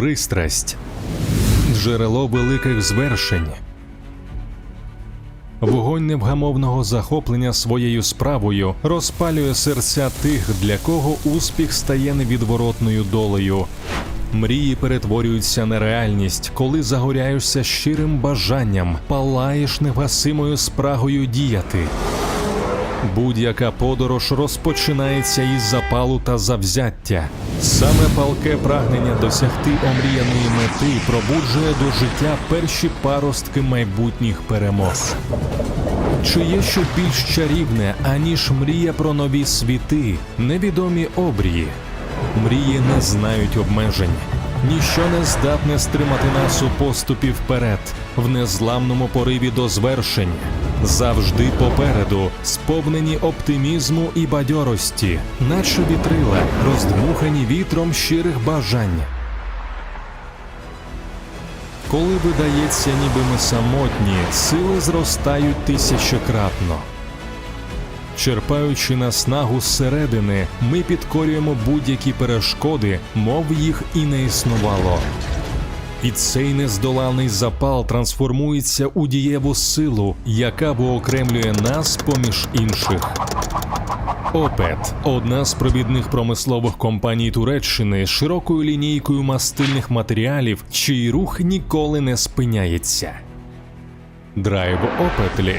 пристрасть, джерело великих звершень. Вогонь невгамовного захоплення своєю справою розпалює серця тих, для кого успіх стає невідворотною долею. Мрії перетворюються на реальність, коли загоряєшся щирим бажанням, палаєш невгасимою спрагою діяти. Будь-яка подорож розпочинається із запалу та завзяття. Саме палке прагнення досягти омріяної мети пробуджує до життя перші паростки майбутніх перемог. Чи є що більш чарівне, аніж мрія про нові світи, невідомі обрії? Мрії не знають обмежень. Ніщо не здатне стримати нас у поступі вперед, в незламному пориві до звершень, завжди попереду, сповнені оптимізму і бадьорості, наче вітрила, роздмухані вітром щирих бажань. Коли видається, ніби ми самотні, сили зростають тисячократно. Черпаючи наснагу зсередини, ми підкорюємо будь-які перешкоди, мов їх і не існувало. І цей нездоланий запал трансформується у дієву силу, яка виокремлює нас поміж інших. Опет одна з провідних промислових компаній Туреччини з широкою лінійкою мастильних матеріалів, чий рух ніколи не спиняється. Драйв Опетлі